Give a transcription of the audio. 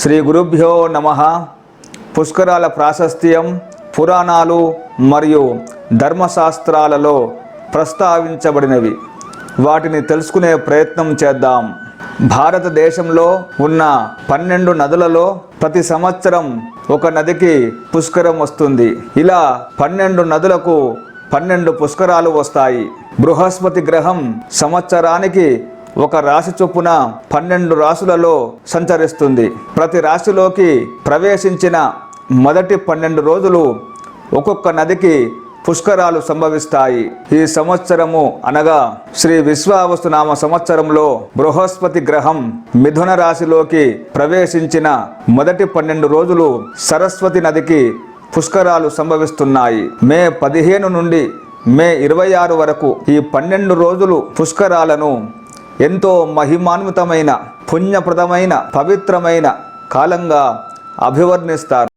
శ్రీ గురుభ్యో నమ. పుష్కరాల ప్రాశస్త్యం పురాణాలు మరియు ధర్మశాస్త్రాలలో ప్రస్తావించబడినవి. వాటిని తెలుసుకునే ప్రయత్నం చేద్దాం. భారతదేశంలో ఉన్న పన్నెండు నదులలో ప్రతి సంవత్సరం ఒక నదికి పుష్కరం వస్తుంది. ఇలా పన్నెండు నదులకు పన్నెండు పుష్కరాలు వస్తాయి. బృహస్పతి గ్రహం సంవత్సరానికి ఒక రాశి చొప్పున పన్నెండు రాశులలో సంచరిస్తుంది. ప్రతి రాశిలోకి ప్రవేశించిన మొదటి పన్నెండు రోజులు ఒక్కొక్క నదికి పుష్కరాలు సంభవిస్తాయి. ఈ సంవత్సరము అనగా శ్రీ విశ్వావస్తునామ సంవత్సరంలో బృహస్పతి గ్రహం మిథున రాశిలోకి ప్రవేశించిన మొదటి పన్నెండు రోజులు సరస్వతి నదికి పుష్కరాలు సంభవిస్తున్నాయి. మే పదిహేను నుండి మే ఇరవై ఆరు వరకు ఈ పన్నెండు రోజులు పుష్కరాలను ఎంతో మహిమాన్వితమైన పుణ్యప్రదమైన పవిత్రమైన కాలంగా అభివర్ణిస్తారు.